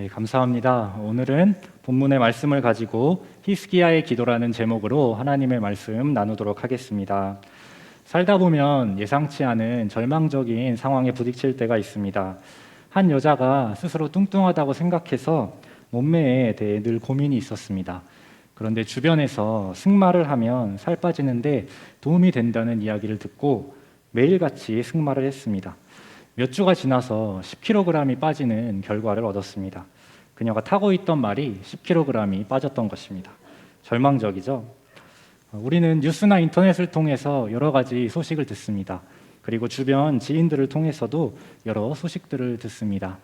네, 감사합니다. 오늘은 본문의 말씀을 가지고 히스기야의 기도라는 제목으로 하나님의 말씀 나누도록 하겠습니다. 살다 보면 예상치 않은 절망적인 상황에 부딪힐 때가 있습니다. 한 여자가 스스로 뚱뚱하다고 생각해서 몸매에 대해 늘 고민이 있었습니다. 그런데 주변에서 승마를 하면 살 빠지는데 도움이 된다는 이야기를 듣고 매일같이 승마를 했습니다. 몇 주가 지나서 10kg이 빠지는 결과를 얻었습니다. 그녀가 타고 있던 말이 10kg이 빠졌던 것입니다. 절망적이죠. 우리는 뉴스나 인터넷을 통해서 여러 가지 소식을 듣습니다. 그리고 주변 지인들을 통해서도 여러 소식들을 듣습니다.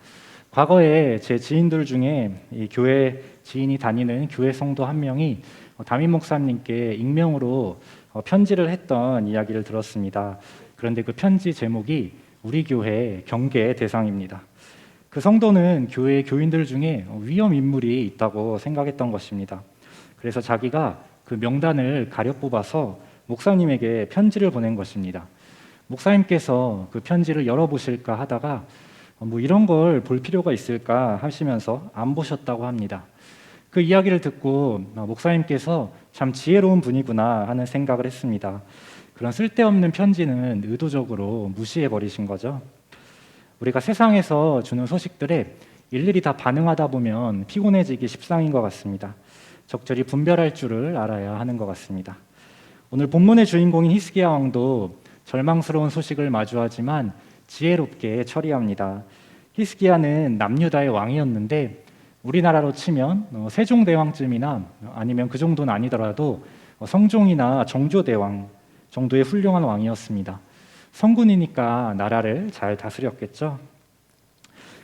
과거에 제 지인들 중에 이 교회 지인이 다니는 교회 성도 한 명이 담임 목사님께 익명으로 어, 편지를 했던 이야기를 들었습니다. 그런데 그 편지 제목이 우리 교회 경계 대상입니다. 그 성도는 교회 교인들 중에 위험 인물이 있다고 생각했던 것입니다. 그래서 자기가 그 명단을 가려 뽑아서 목사님에게 편지를 보낸 것입니다. 목사님께서 그 편지를 열어보실까 하다가 뭐 이런 걸 볼 필요가 있을까 하시면서 안 보셨다고 합니다. 그 이야기를 듣고 목사님께서 참 지혜로운 분이구나 하는 생각을 했습니다. 그런 쓸데없는 편지는 의도적으로 무시해 버리신 거죠. 우리가 세상에서 주는 소식들에 일일이 다 반응하다 보면 피곤해지기 십상인 것 같습니다. 적절히 분별할 줄을 알아야 하는 것 같습니다. 오늘 본문의 주인공인 히스기야 왕도 절망스러운 소식을 마주하지만 지혜롭게 처리합니다. 히스기야는 남유다의 왕이었는데 우리나라로 치면 어, 세종대왕쯤이나 아니면 그 정도는 아니더라도 어, 성종이나 정조대왕 정도의 훌륭한 왕이었습니다. 성군이니까 나라를 잘 다스렸겠죠.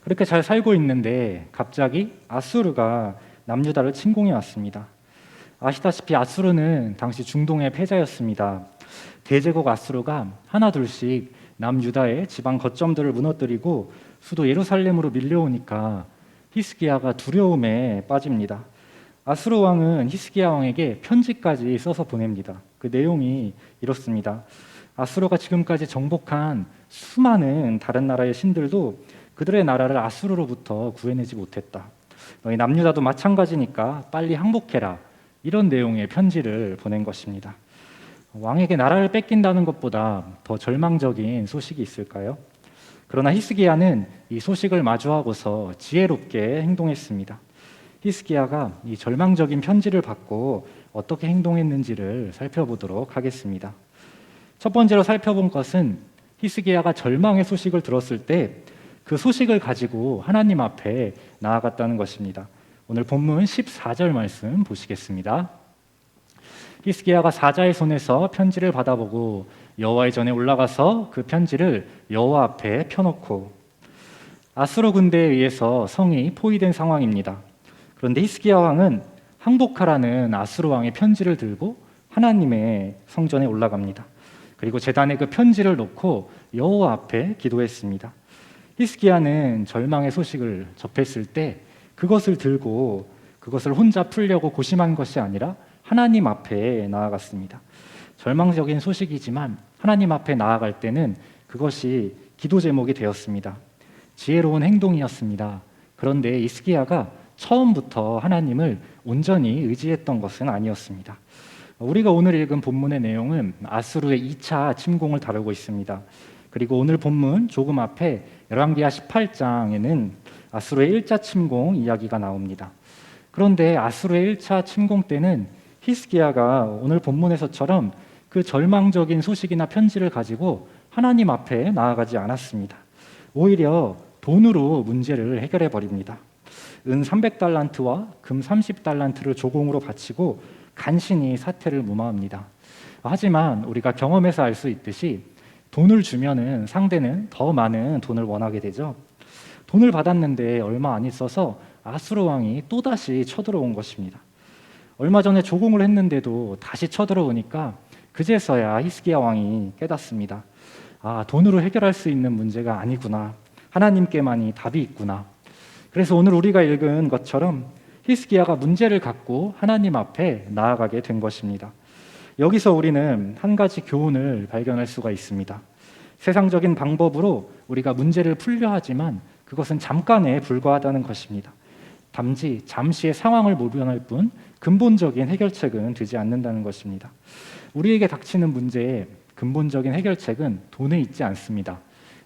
그렇게 잘 살고 있는데 갑자기 아수르가 남유다를 침공해 왔습니다. 아시다시피 아수르는 당시 중동의 패자였습니다. 대제국 아수르가 하나둘씩 남유다의 지방 거점들을 무너뜨리고 수도 예루살렘으로 밀려오니까 히스기야가 두려움에 빠집니다. 아수르 왕은 히스기야 왕에게 편지까지 써서 보냅니다. 그 내용이 이렇습니다. 아수르가 지금까지 정복한 수많은 다른 나라의 신들도 그들의 나라를 아수르로부터 구해내지 못했다. 너희 남유다도 마찬가지니까 빨리 항복해라. 이런 내용의 편지를 보낸 것입니다. 왕에게 나라를 뺏긴다는 것보다 더 절망적인 소식이 있을까요? 그러나 히스기야는 이 소식을 마주하고서 지혜롭게 행동했습니다. 히스기야가 이 절망적인 편지를 받고 어떻게 행동했는지를 살펴보도록 하겠습니다. 첫 번째로 살펴본 것은 히스기야가 절망의 소식을 들었을 때 그 소식을 가지고 하나님 앞에 나아갔다는 것입니다. 오늘 본문 14절 말씀 보시겠습니다. 히스기야가 사자의 손에서 편지를 받아보고 여호와의 전에 올라가서 그 편지를 여호와 앞에 펴놓고 아수르 군대에 의해서 성이 포위된 상황입니다. 그런데 히스기야 왕은 항복하라는 아수르 왕의 편지를 들고 하나님의 성전에 올라갑니다. 그리고 재단에 그 편지를 놓고 여호와 앞에 기도했습니다. 히스기야는 절망의 소식을 접했을 때 그것을 들고 그것을 혼자 풀려고 고심한 것이 아니라 하나님 앞에 나아갔습니다. 절망적인 소식이지만 하나님 앞에 나아갈 때는 그것이 기도 제목이 되었습니다. 지혜로운 행동이었습니다. 그런데 이스기야가 처음부터 하나님을 온전히 의지했던 것은 아니었습니다. 우리가 오늘 읽은 본문의 내용은 아수르의 2차 침공을 다루고 있습니다. 그리고 오늘 본문 조금 앞에 열왕기하 18장에는 아수르의 1차 침공 이야기가 나옵니다. 그런데 아수르의 1차 침공 때는 히스기야가 오늘 본문에서처럼 그 절망적인 소식이나 편지를 가지고 하나님 앞에 나아가지 않았습니다. 오히려 돈으로 문제를 해결해 버립니다. 은 300달란트와 금 30달란트를 조공으로 바치고 간신히 사태를 무마합니다. 하지만 우리가 경험해서 알 수 있듯이 돈을 주면은 상대는 더 많은 돈을 원하게 되죠. 돈을 받았는데 얼마 안 있어서 아수르 왕이 또다시 쳐들어온 것입니다. 얼마 전에 조공을 했는데도 다시 쳐들어오니까 그제서야 히스기야 왕이 깨닫습니다. 아, 돈으로 해결할 수 있는 문제가 아니구나. 하나님께만이 답이 있구나. 그래서 오늘 우리가 읽은 것처럼 히스기야가 문제를 갖고 하나님 앞에 나아가게 된 것입니다. 여기서 우리는 한 가지 교훈을 발견할 수가 있습니다. 세상적인 방법으로 우리가 문제를 풀려 하지만 그것은 잠깐에 불과하다는 것입니다. 단지 잠시의 상황을 모면할 뿐 근본적인 해결책은 되지 않는다는 것입니다. 우리에게 닥치는 문제의 근본적인 해결책은 돈에 있지 않습니다.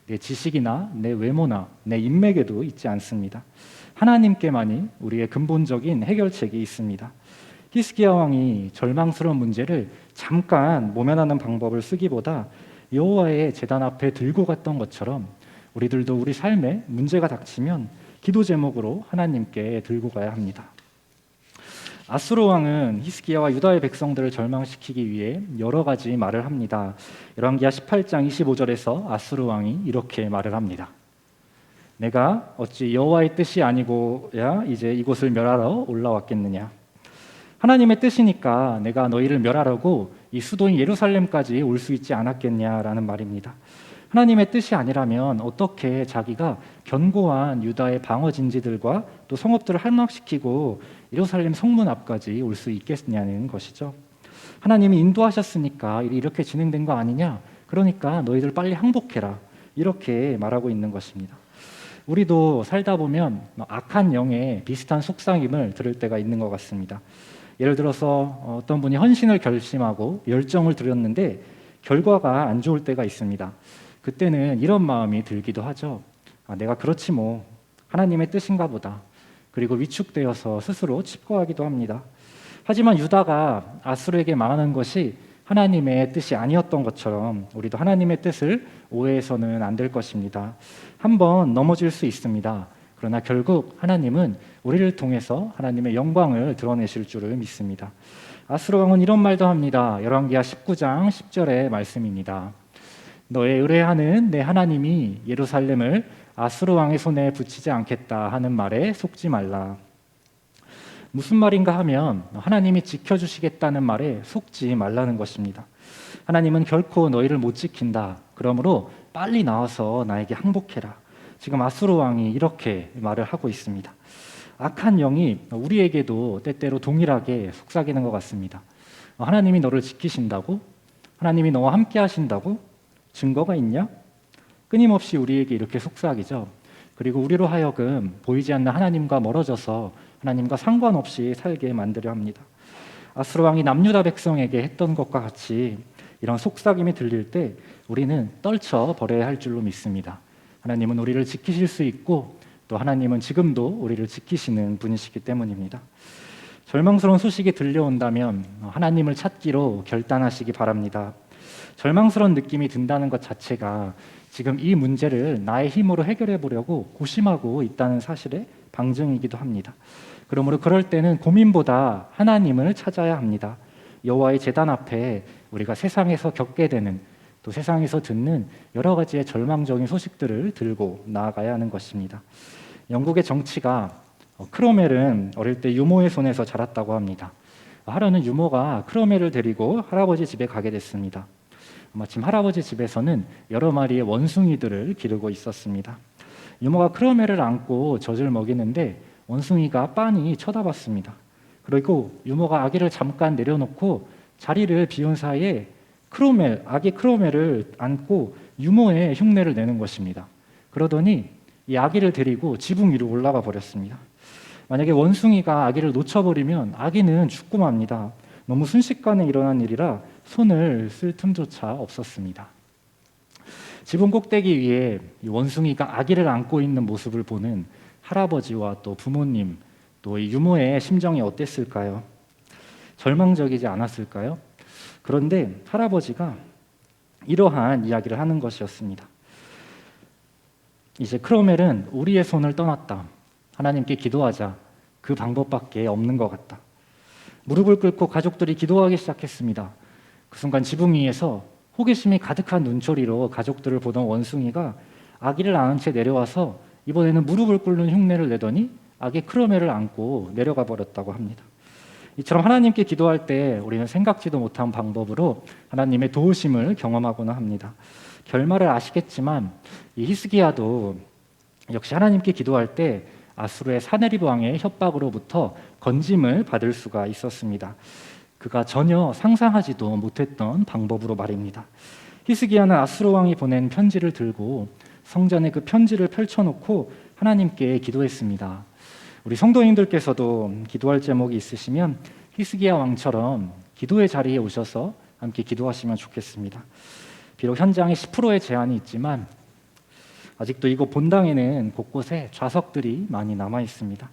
내 지식이나 내 외모나 내 인맥에도 있지 않습니다. 하나님께만이 우리의 근본적인 해결책이 있습니다. 히스기야 왕이 절망스러운 문제를 잠깐 모면하는 방법을 쓰기보다 여호와의 제단 앞에 들고 갔던 것처럼 우리들도 우리 삶에 문제가 닥치면 기도 제목으로 하나님께 들고 가야 합니다. 아수르 왕은 히스기야와 유다의 백성들을 절망시키기 위해 여러 가지 말을 합니다. 열왕기하 18장 25절에서 아수르 왕이 이렇게 말을 합니다. 내가 어찌 여호와의 뜻이 아니고야 이제 이곳을 멸하러 올라왔겠느냐? 하나님의 뜻이니까 내가 너희를 멸하라고 이 수도인 예루살렘까지 올 수 있지 않았겠냐라는 말입니다. 하나님의 뜻이 아니라면 어떻게 자기가 견고한 유다의 방어 진지들과 또 성읍들을 할막시키고 예루살렘 성문 앞까지 올 수 있겠냐는 것이죠. 하나님이 인도하셨으니까 이렇게 진행된 거 아니냐? 그러니까 너희들 빨리 항복해라. 이렇게 말하고 있는 것입니다. 우리도 살다 보면 악한 영의 비슷한 속삭임을 들을 때가 있는 것 같습니다. 예를 들어서 어떤 분이 헌신을 결심하고 열정을 들였는데 결과가 안 좋을 때가 있습니다. 그때는 이런 마음이 들기도 하죠. 아, 내가 그렇지 뭐 하나님의 뜻인가 보다. 그리고 위축되어서 스스로 칩거하기도 합니다. 하지만 유다가 아수르에게 망하는 것이 하나님의 뜻이 아니었던 것처럼 우리도 하나님의 뜻을 오해해서는 안 될 것입니다. 한번 넘어질 수 있습니다. 그러나 결국 하나님은 우리를 통해서 하나님의 영광을 드러내실 줄을 믿습니다. 아스로 왕은 이런 말도 합니다. 열왕기하 19장 10절의 말씀입니다. 너의 의뢰하는 내 하나님이 예루살렘을 아스로 왕의 손에 붙이지 않겠다 하는 말에 속지 말라. 무슨 말인가 하면 하나님이 지켜주시겠다는 말에 속지 말라는 것입니다. 하나님은 결코 너희를 못 지킨다. 그러므로 빨리 나와서 나에게 항복해라. 지금 아수르 왕이 이렇게 말을 하고 있습니다. 악한 영이 우리에게도 때때로 동일하게 속삭이는 것 같습니다. 하나님이 너를 지키신다고? 하나님이 너와 함께 하신다고? 증거가 있냐? 끊임없이 우리에게 이렇게 속삭이죠. 그리고 우리로 하여금 보이지 않는 하나님과 멀어져서 하나님과 상관없이 살게 만들려 합니다. 아스로 왕이 남유다 백성에게 했던 것과 같이 이런 속삭임이 들릴 때 우리는 떨쳐 버려야 할 줄로 믿습니다. 하나님은 우리를 지키실 수 있고 또 하나님은 지금도 우리를 지키시는 분이시기 때문입니다. 절망스러운 소식이 들려온다면 하나님을 찾기로 결단하시기 바랍니다. 절망스러운 느낌이 든다는 것 자체가 지금 이 문제를 나의 힘으로 해결해 보려고 고심하고 있다는 사실의 방증이기도 합니다. 그러므로 그럴 때는 고민보다 하나님을 찾아야 합니다. 여호와의 제단 앞에 우리가 세상에서 겪게 되는 또 세상에서 듣는 여러 가지의 절망적인 소식들을 들고 나아가야 하는 것입니다. 영국의 정치가 어, 크로멜은 어릴 때 유모의 손에서 자랐다고 합니다. 하루는 유모가 크로멜을 데리고 할아버지 집에 가게 됐습니다. 마침 할아버지 집에서는 여러 마리의 원숭이들을 기르고 있었습니다. 유모가 크로멜을 안고 젖을 먹이는데 원숭이가 빤히 쳐다봤습니다. 그리고 유모가 아기를 잠깐 내려놓고 자리를 비운 사이에 크로멜, 아기 크로멜을 안고 유모의 흉내를 내는 것입니다. 그러더니 이 아기를 데리고 지붕 위로 올라가 버렸습니다. 만약에 원숭이가 아기를 놓쳐버리면 아기는 죽고 맙니다. 너무 순식간에 일어난 일이라 손을 쓸 틈조차 없었습니다. 지붕 꼭대기 위에 원숭이가 아기를 안고 있는 모습을 보는 할아버지와 또 부모님, 또 유모의 심정이 어땠을까요? 절망적이지 않았을까요? 그런데 할아버지가 이러한 이야기를 하는 것이었습니다. 이제 크로멜은 우리의 손을 떠났다. 하나님께 기도하자. 그 방법밖에 없는 것 같다. 무릎을 꿇고 가족들이 기도하기 시작했습니다. 그 순간 지붕 위에서 호기심이 가득한 눈초리로 가족들을 보던 원숭이가 아기를 안은 채 내려와서 이번에는 무릎을 꿇는 흉내를 내더니 아기 크로멜을 안고 내려가 버렸다고 합니다. 이처럼 하나님께 기도할 때 우리는 생각지도 못한 방법으로 하나님의 도우심을 경험하고나 합니다. 결말을 아시겠지만 이 히스기야도 역시 하나님께 기도할 때 아수르의 사네립 왕의 협박으로부터 건짐을 받을 수가 있었습니다. 그가 전혀 상상하지도 못했던 방법으로 말입니다. 히스기야는 아수르 왕이 보낸 편지를 들고 성전에 그 편지를 펼쳐놓고 하나님께 기도했습니다. 우리 성도님들께서도 기도할 제목이 있으시면 히스기야 왕처럼 기도의 자리에 오셔서 함께 기도하시면 좋겠습니다. 비록 현장에 10%의 제한이 있지만 아직도 이곳 본당에는 곳곳에 좌석들이 많이 남아 있습니다.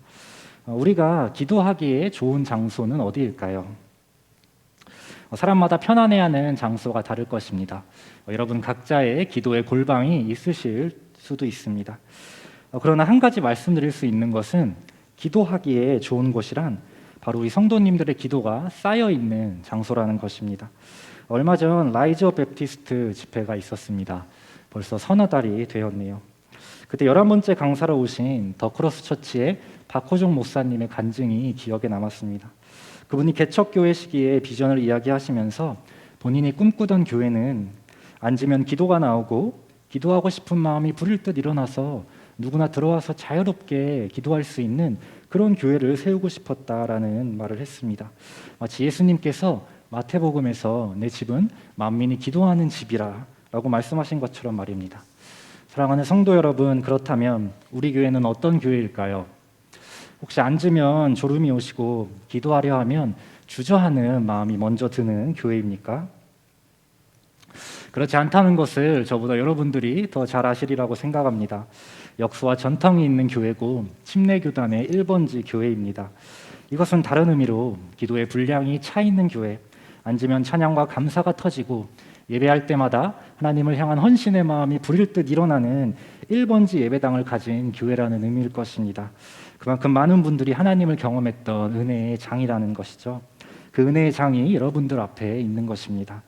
어, 우리가 기도하기에 좋은 장소는 어디일까요? 어, 사람마다 편안해하는 장소가 다를 것입니다. 어, 여러분 각자의 기도의 골방이 있으실 수도 있습니다. 어, 그러나 한 가지 말씀드릴 수 있는 것은 기도하기에 좋은 곳이란 바로 우리 성도님들의 기도가 쌓여 있는 장소라는 것입니다. 얼마 전 라이저 베프티스트 집회가 있었습니다. 벌써 서너 달이 되었네요. 그때 열한 번째 강사로 오신 더 크로스 처치의 박호종 목사님의 간증이 기억에 남았습니다. 그분이 개척교회 시기에 비전을 이야기하시면서 본인이 꿈꾸던 교회는 앉으면 기도가 나오고 기도하고 싶은 마음이 부릴 듯 일어나서 누구나 들어와서 자유롭게 기도할 수 있는 그런 교회를 세우고 싶었다라는 말을 했습니다. 마치 예수님께서 마태복음에서 내 집은 만민이 기도하는 집이라 라고 말씀하신 것처럼 말입니다. 사랑하는 성도 여러분, 그렇다면 우리 교회는 어떤 교회일까요? 혹시 앉으면 졸음이 오시고 기도하려 하면 주저하는 마음이 먼저 드는 교회입니까? 그렇지 않다는 것을 저보다 여러분들이 더 잘 아시리라고 생각합니다. 역수와 전통이 있는 교회고 침례교단의 1번지 교회입니다. 이것은 다른 의미로 기도의 분량이 차 있는 교회, 앉으면 찬양과 감사가 터지고 예배할 때마다 하나님을 향한 헌신의 마음이 부릴 듯 일어나는 1번지 예배당을 가진 교회라는 의미일 것입니다. 그만큼 많은 분들이 하나님을 경험했던 은혜의 장이라는 것이죠. 그 은혜의 장이 여러분들 앞에 있는 것입니다.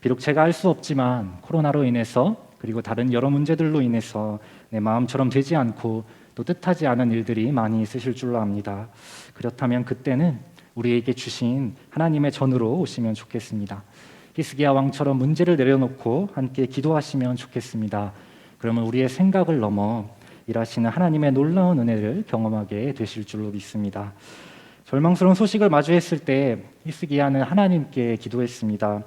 비록 제가 알수 없지만 코로나로 인해서 그리고 다른 여러 문제들로 인해서 내 마음처럼 되지 않고 또 뜻하지 않은 일들이 많이 있으실 줄로 압니다. 그렇다면 그때는 우리에게 주신 하나님의 전으로 오시면 좋겠습니다. 히스기야 왕처럼 문제를 내려놓고 함께 기도하시면 좋겠습니다. 그러면 우리의 생각을 넘어 일하시는 하나님의 놀라운 은혜를 경험하게 되실 줄로 믿습니다. 절망스러운 소식을 마주했을 때 히스기야는 하나님께 기도했습니다.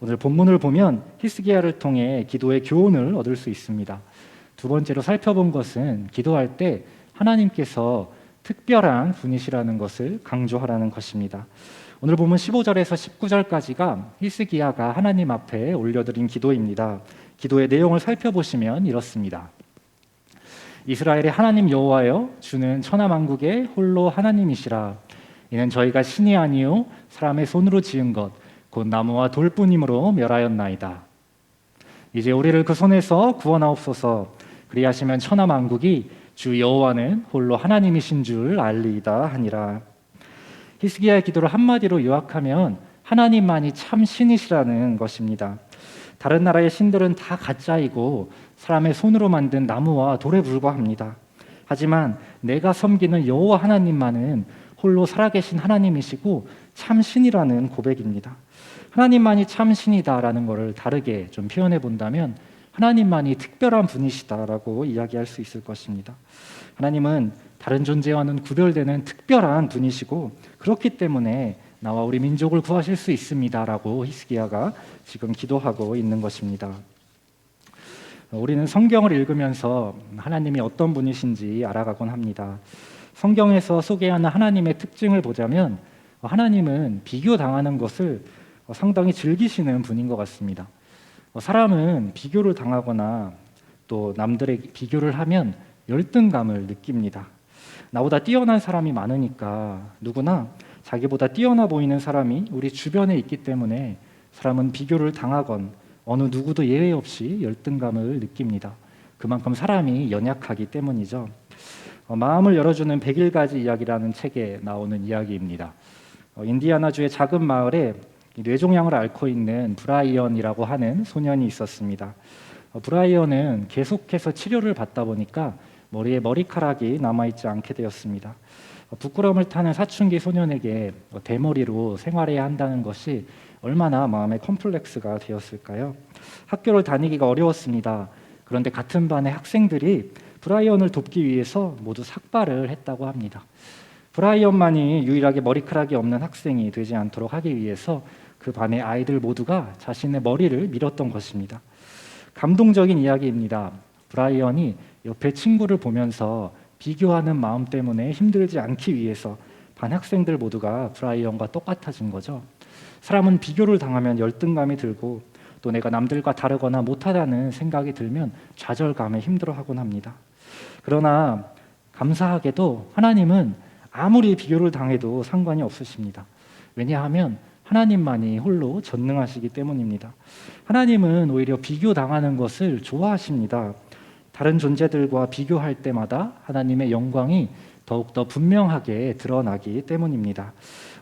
오늘 본문을 보면 히스기야를 통해 기도의 교훈을 얻을 수 있습니다. 두 번째로 살펴본 것은 기도할 때 하나님께서 특별한 분이시라는 것을 강조하라는 것입니다. 오늘 보면 15절에서 19절까지가 히스기야가 하나님 앞에 올려드린 기도입니다. 기도의 내용을 살펴보시면 이렇습니다. 이스라엘의 하나님 여호와여 주는 천하 만국의 홀로 하나님이시라 이는 저희가 신이 아니요 사람의 손으로 지은 것 곧 나무와 돌뿐이므로 멸하였나이다. 이제 우리를 그 손에서 구원하옵소서. 그리하시면 천하 만국이 주 여호와는 홀로 하나님이신 줄 알리이다 하니라. 히스기야의 기도를 한마디로 요약하면 하나님만이 참 신이시라는 것입니다. 다른 나라의 신들은 다 가짜이고 사람의 손으로 만든 나무와 돌에 불과합니다. 하지만 내가 섬기는 여호와 하나님만은 홀로 살아계신 하나님이시고 참 신이라는 고백입니다. 하나님만이 참 신이다라는 것을 다르게 좀 표현해 본다면 하나님만이 특별한 분이시다라고 이야기할 수 있을 것입니다. 하나님은 다른 존재와는 구별되는 특별한 분이시고 그렇기 때문에 나와 우리 민족을 구하실 수 있습니다라고 히스기야가 지금 기도하고 있는 것입니다. 우리는 성경을 읽으면서 하나님이 어떤 분이신지 알아가곤 합니다. 성경에서 소개하는 하나님의 특징을 보자면 하나님은 비교당하는 것을 상당히 즐기시는 분인 것 같습니다. 사람은 비교를 당하거나 또 남들의 비교를 하면 열등감을 느낍니다. 나보다 뛰어난 사람이 많으니까 누구나 자기보다 뛰어나 보이는 사람이 우리 주변에 있기 때문에 사람은 비교를 당하건 어느 누구도 예외 없이 열등감을 느낍니다. 그만큼 사람이 연약하기 때문이죠. 어, 마음을 열어주는 101가지 이야기라는 책에 나오는 이야기입니다. 어, 인디아나주의 작은 마을에 뇌종양을 앓고 있는 브라이언이라고 하는 소년이 있었습니다. 어, 브라이언은 계속해서 치료를 받다 보니까 머리에 머리카락이 남아있지 않게 되었습니다. 어, 부끄러움을 타는 사춘기 소년에게 대머리로 생활해야 한다는 것이 얼마나 마음의 컴플렉스가 되었을까요? 학교를 다니기가 어려웠습니다. 그런데 같은 반의 학생들이 브라이언을 돕기 위해서 모두 삭발을 했다고 합니다. 브라이언만이 유일하게 머리카락이 없는 학생이 되지 않도록 하기 위해서 그 반의 아이들 모두가 자신의 머리를 밀었던 것입니다. 감동적인 이야기입니다. 브라이언이 옆에 친구를 보면서 비교하는 마음 때문에 힘들지 않기 위해서 반 학생들 모두가 브라이언과 똑같아진 거죠. 사람은 비교를 당하면 열등감이 들고 또 내가 남들과 다르거나 못하다는 생각이 들면 좌절감에 힘들어하곤 합니다. 그러나 감사하게도 하나님은 아무리 비교를 당해도 상관이 없으십니다. 왜냐하면 하나님만이 홀로 전능하시기 때문입니다. 하나님은 오히려 비교 당하는 것을 좋아하십니다. 다른 존재들과 비교할 때마다 하나님의 영광이 더욱더 분명하게 드러나기 때문입니다.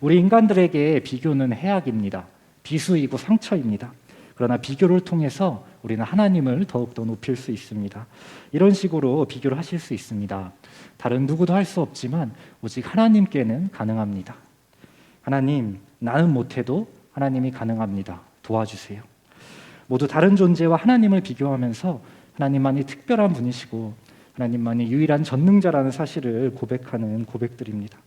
우리 인간들에게 비교는 해악입니다. 비수이고 상처입니다. 그러나 비교를 통해서 우리는 하나님을 더욱더 높일 수 있습니다. 이런 식으로 비교를 하실 수 있습니다. 다른 누구도 할 수 없지만 오직 하나님께는 가능합니다. 하나님, 나는 못해도 하나님이 가능합니다. 도와주세요. 모두 다른 존재와 하나님을 비교하면서 하나님만이 특별한 분이시고 하나님만이 유일한 전능자라는 사실을 고백하는 고백들입니다.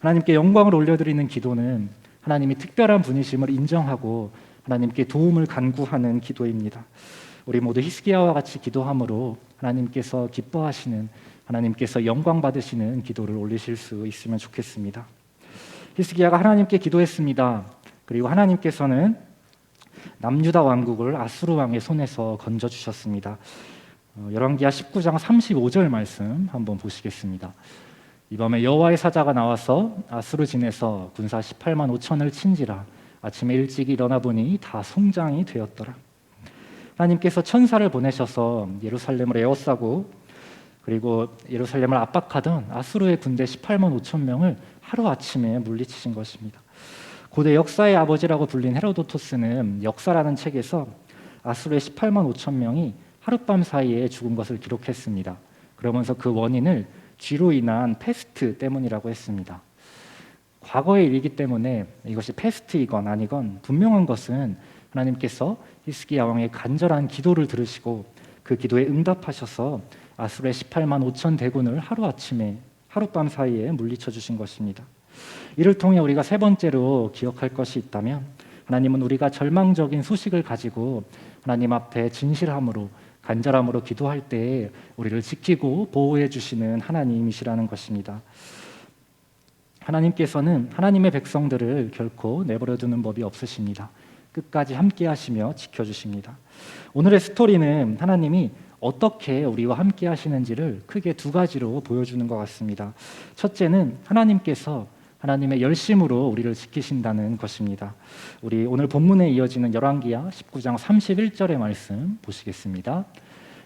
하나님께 영광을 올려드리는 기도는 하나님이 특별한 분이심을 인정하고 하나님께 도움을 간구하는 기도입니다. 우리 모두 히스기야와 같이 기도함으로 하나님께서 기뻐하시는 하나님께서 영광 받으시는 기도를 올리실 수 있으면 좋겠습니다. 히스기야가 하나님께 기도했습니다. 그리고 하나님께서는 남유다 왕국을 아수르 왕의 손에서 건져 주셨습니다. 어, 열왕기하 19장 35절 말씀 한번 보시겠습니다. 이 밤에 여호와의 사자가 나와서 아수르 진에서 군사 18만 5천을 친지라 아침에 일찍 일어나 보니 다 송장이 되었더라. 하나님께서 천사를 보내셔서 예루살렘을 에워싸고 그리고 예루살렘을 압박하던 아수르의 군대 18만 5천 명을 하루 아침에 물리치신 것입니다. 고대 역사의 아버지라고 불린 헤로도토스는 역사라는 책에서 아수르의 18만 5천 명이 하룻밤 사이에 죽은 것을 기록했습니다. 그러면서 그 원인을 쥐로 인한 패스트 때문이라고 했습니다. 과거의 일이기 때문에 이것이 패스트이건 아니건 분명한 것은 하나님께서 히스기야 왕의 간절한 기도를 들으시고 그 기도에 응답하셔서 아수르의 18만 5천 대군을 하루 아침에 하룻밤 사이에 물리쳐 주신 것입니다. 이를 통해 우리가 세 번째로 기억할 것이 있다면 하나님은 우리가 절망적인 소식을 가지고 하나님 앞에 진실함으로 간절함으로 기도할 때 우리를 지키고 보호해 주시는 하나님이시라는 것입니다. 하나님께서는 하나님의 백성들을 결코 내버려 두는 법이 없으십니다. 끝까지 함께 하시며 지켜 주십니다. 오늘의 스토리는 하나님이 어떻게 우리와 함께 하시는지를 크게 두 가지로 보여주는 것 같습니다. 첫째는 하나님께서 하나님의 열심으로 우리를 지키신다는 것입니다. 우리 오늘 본문에 이어지는 열왕기야 19장 31절의 말씀 보시겠습니다.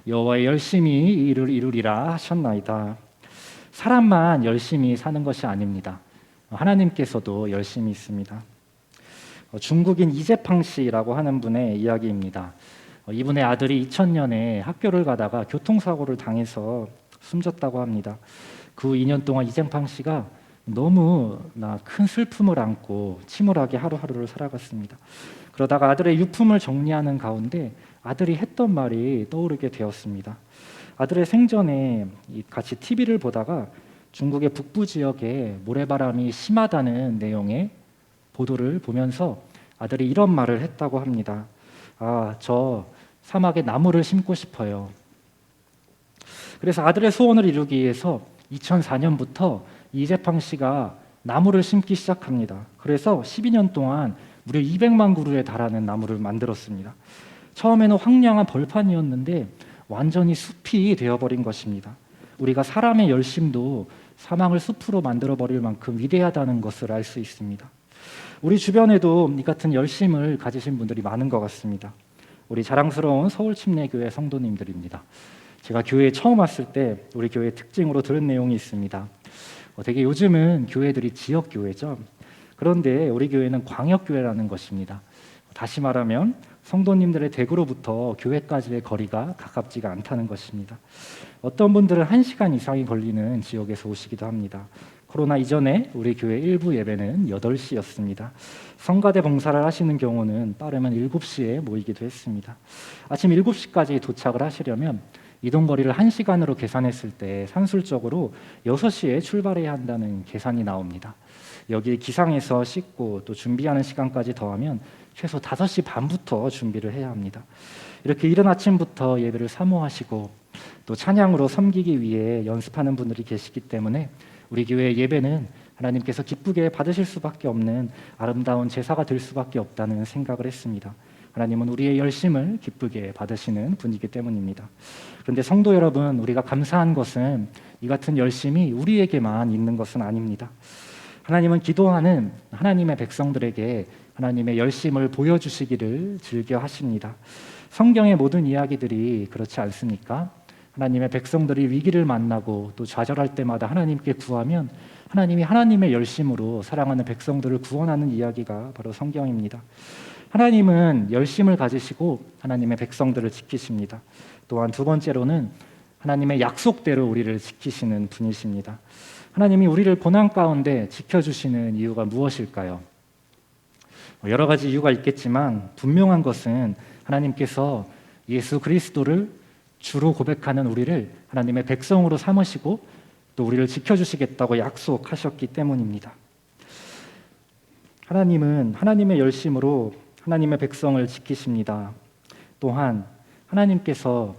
여호와의 열심히 일을 이루리라 하셨나이다. 사람만 열심히 사는 것이 아닙니다. 하나님께서도 열심히 있습니다. 중국인 이재팡 씨라고 하는 분의 이야기입니다. 이분의 아들이 2000년에 학교를 가다가 교통사고를 당해서 숨졌다고 합니다. 그 2년 동안 이재팡 씨가 너무 나 큰 슬픔을 안고 침울하게 하루하루를 살아갔습니다. 그러다가 아들의 유품을 정리하는 가운데 아들이 했던 말이 떠오르게 되었습니다. 아들의 생전에 같이 TV를 보다가 중국의 북부 지역에 모래바람이 심하다는 내용의 보도를 보면서 아들이 이런 말을 했다고 합니다. 아, 저 사막에 나무를 심고 싶어요. 그래서 아들의 소원을 이루기 위해서 2004년부터 이재팡 씨가 나무를 심기 시작합니다. 그래서 12년 동안 무려 200만 그루에 달하는 나무를 만들었습니다. 처음에는 황량한 벌판이었는데 완전히 숲이 되어버린 것입니다. 우리가 사람의 열심도 사망을 숲으로 만들어 버릴 만큼 위대하다는 것을 알 수 있습니다. 우리 주변에도 이 같은 열심을 가지신 분들이 많은 것 같습니다. 우리 자랑스러운 서울 침례교회 성도님들입니다. 제가 교회에 처음 왔을 때 우리 교회 특징으로 들은 내용이 있습니다. 어, 되게 요즘은 교회들이 지역 교회죠. 그런데 우리 교회는 광역 교회라는 것입니다. 다시 말하면 성도님들의 댁으로부터 교회까지의 거리가 가깝지가 않다는 것입니다. 어떤 분들은 1시간 이상이 걸리는 지역에서 오시기도 합니다. 코로나 이전에 우리 교회 일부 예배는 8시였습니다. 성가대 봉사를 하시는 경우는 빠르면 7시에 모이기도 했습니다. 아침 7시까지 도착을 하시려면 이동 거리를 1시간으로 계산했을 때 산술적으로 6시에 출발해야 한다는 계산이 나옵니다. 여기 기상해서 씻고 또 준비하는 시간까지 더하면 최소 5시 반부터 준비를 해야 합니다. 이렇게 이른 아침부터 예배를 사모하시고 또 찬양으로 섬기기 위해 연습하는 분들이 계시기 때문에 우리 교회 예배는 하나님께서 기쁘게 받으실 수밖에 없는 아름다운 제사가 될 수밖에 없다는 생각을 했습니다. 하나님은 우리의 열심을 기쁘게 받으시는 분이기 때문입니다. 그런데 성도 여러분, 우리가 감사한 것은 이 같은 열심이 우리에게만 있는 것은 아닙니다. 하나님은 기도하는 하나님의 백성들에게 하나님의 열심을 보여주시기를 즐겨 하십니다. 성경의 모든 이야기들이 그렇지 않습니까? 하나님의 백성들이 위기를 만나고 또 좌절할 때마다 하나님께 구하면 하나님이 하나님의 열심으로 사랑하는 백성들을 구원하는 이야기가 바로 성경입니다. 하나님은 열심을 가지시고 하나님의 백성들을 지키십니다. 또한 두 번째로는 하나님의 약속대로 우리를 지키시는 분이십니다. 하나님이 우리를 고난 가운데 지켜주시는 이유가 무엇일까요? 뭐 여러 가지 이유가 있겠지만 분명한 것은 하나님께서 예수 그리스도를 주로 고백하는 우리를 하나님의 백성으로 삼으시고 또 우리를 지켜주시겠다고 약속하셨기 때문입니다. 하나님은 하나님의 열심으로 하나님의 백성을 지키십니다. 또한 하나님께서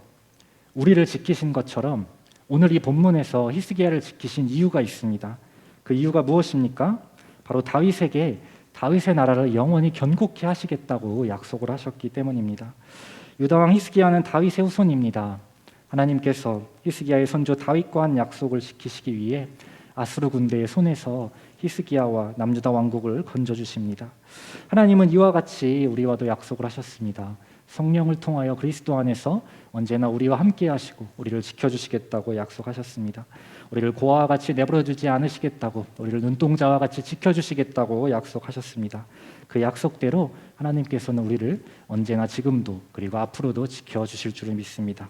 우리를 지키신 것처럼 오늘 이 본문에서 히스기야를 지키신 이유가 있습니다. 그 이유가 무엇입니까? 바로 다윗에게 다윗의 나라를 영원히 견고케 하시겠다고 약속을 하셨기 때문입니다. 유다 왕 히스기야는 다윗의 후손입니다. 하나님께서 히스기야의 선조 다윗과 한 약속을 지키시기 위해 아수르 군대의 손에서 히스기야와 남유다 왕국을 건져 주십니다. 하나님은 이와 같이 우리와도 약속을 하셨습니다. 성령을 통하여 그리스도 안에서 언제나 우리와 함께 하시고 우리를 지켜 주시겠다고 약속하셨습니다. 우리를 고아와 같이 내버려 두지 않으시겠다고 우리를 눈동자와 같이 지켜 주시겠다고 약속하셨습니다. 그 약속대로 하나님께서는 우리를 언제나 지금도 그리고 앞으로도 지켜 주실 줄을 믿습니다.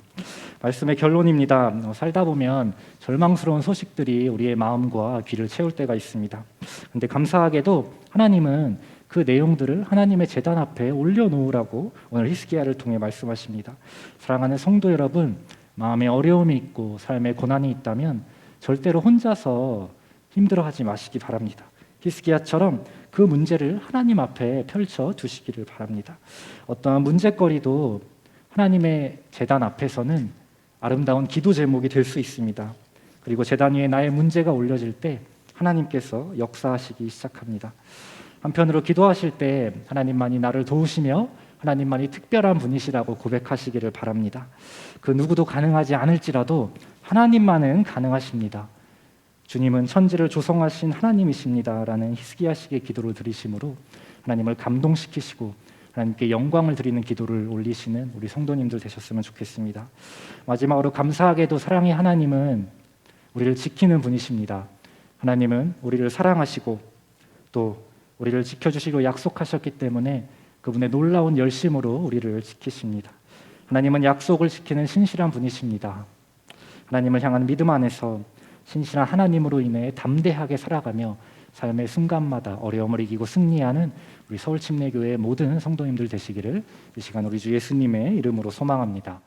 말씀의 결론입니다. 어, 살다 보면 절망스러운 소식들이 우리의 마음과 귀를 채울 때가 있습니다. 근데 감사하게도 하나님은 그 내용들을 하나님의 재단 앞에 올려놓으라고 오늘 히스기야를 통해 말씀하십니다. 사랑하는 성도 여러분, 마음에 어려움이 있고 삶에 고난이 있다면 절대로 혼자서 힘들어하지 마시기 바랍니다. 히스기야처럼 그 문제를 하나님 앞에 펼쳐 두시기를 바랍니다. 어떠한 문제거리도 하나님의 재단 앞에서는 아름다운 기도 제목이 될 수 있습니다. 그리고 재단 위에 나의 문제가 올려질 때 하나님께서 역사하시기 시작합니다. 한편으로 기도하실 때 하나님만이 나를 도우시며 하나님만이 특별한 분이시라고 고백하시기를 바랍니다. 그 누구도 가능하지 않을지라도 하나님만은 가능하십니다. 주님은 천지를 조성하신 하나님이십니다라는 히스기야식의 기도를 드리심으로 하나님을 감동시키시고 하나님께 영광을 드리는 기도를 올리시는 우리 성도님들 되셨으면 좋겠습니다. 마지막으로 감사하게도 사랑의 하나님은 우리를 지키는 분이십니다. 하나님은 우리를 사랑하시고 또 우리를 지켜주시고 약속하셨기 때문에 그분의 놀라운 열심으로 우리를 지키십니다. 하나님은 약속을 지키는 신실한 분이십니다. 하나님을 향한 믿음 안에서 신실한 하나님으로 인해 담대하게 살아가며 삶의 순간마다 어려움을 이기고 승리하는 우리 서울 침례교회 모든 성도님들 되시기를 이 시간 우리 주 예수님의 이름으로 소망합니다.